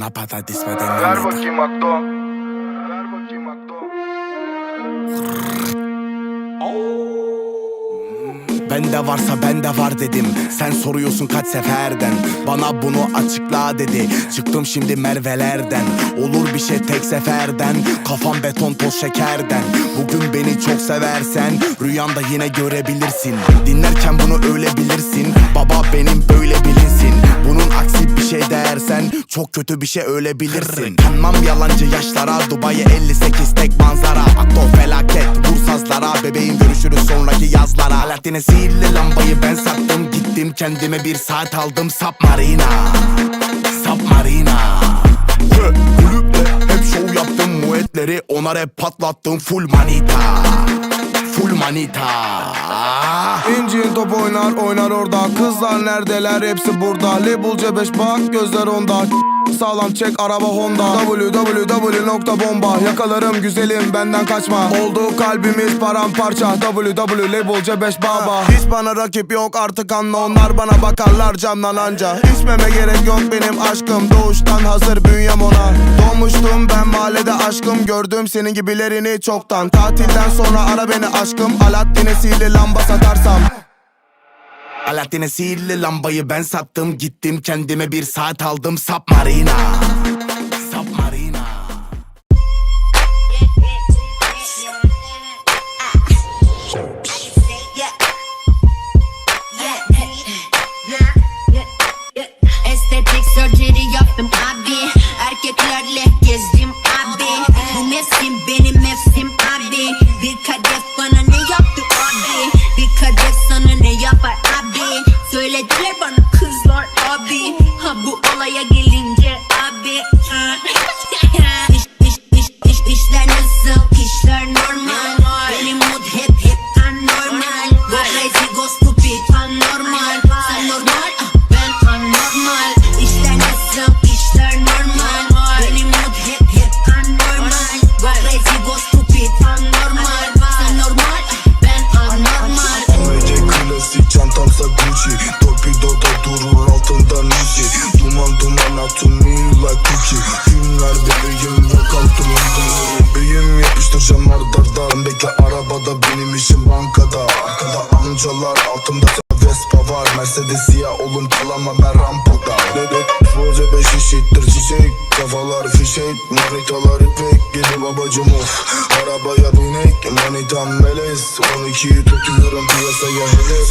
Napada dismeden Ver nameta. bakayım Akdo. Ver bakayım Akdo. Bende varsa bende var dedim. Sen soruyorsun kaç seferden? Bana bunu açıkla dedi. Çıktım şimdi Merve'lerden. Olur bir şey tek seferden. Kafam beton toz şekerden. Bugün beni çok seversen Rüyanda yine görebilirsin. Dinlerken bunu öyle bilirsin Baba benim böyle Çok kötü bir şey öyle bilirsin Kanmam yalancı yaşlara Dubai 58 tek manzara. Akto felaket Vur sazlara Bebeğim görüşürüz sonraki yazlara. Alaaddin'e sihirli lambayı ben sattım. Gittim kendime bir saat aldım. Submarina. Submarina. Hı, Kulüpte hep şov yaptım. Muetleri ona rap patlattım. Full manita manita İncin top oynar oynar orada. Kızlar neredeler? Hepsi burada. Label C5 bak gözler onda. Sağlam çek araba Honda. Www nokta bomba. Yakalarım güzelim benden kaçma. Oldu kalbimiz paramparça. Www label C5 baba. Hiç bana rakip yok artık anla. Onlar bana bakarlar camdan anca. İçmeme gerek yok benim aşkım. Doğuştan hazır bünyem ona mahallede aşkım. Gördüm senin gibilerini çoktan. Tatilden sonra ara beni aşkım. Alaaddin'e sihirli lamba satarsam. Alaaddin'e sihirli lambayı ben sattım. Gittim kendime bir saat aldım. Submarina Submarina gezdim abi. Bu mevsim benim mevsim abi. Bir kadeh bana ne yaptı abi? Bir kadeh sana ne yapar abi? Söylediler bana cookie Filmler bebeğim yok altımda. Bebeğim yapıştıracağım ardarda Bekle arabada benim işim bankada. Arkada amcalar altımda Vespa var. Mercedes siyah olun çalama ben rampada. Bebek Foca beş eşittir. Çiçek Kafalar fişek. Manitalar ipek. Gidi babacım of. Arabaya binek. Manitam melez 12'yi tutuyorum piyasaya hedef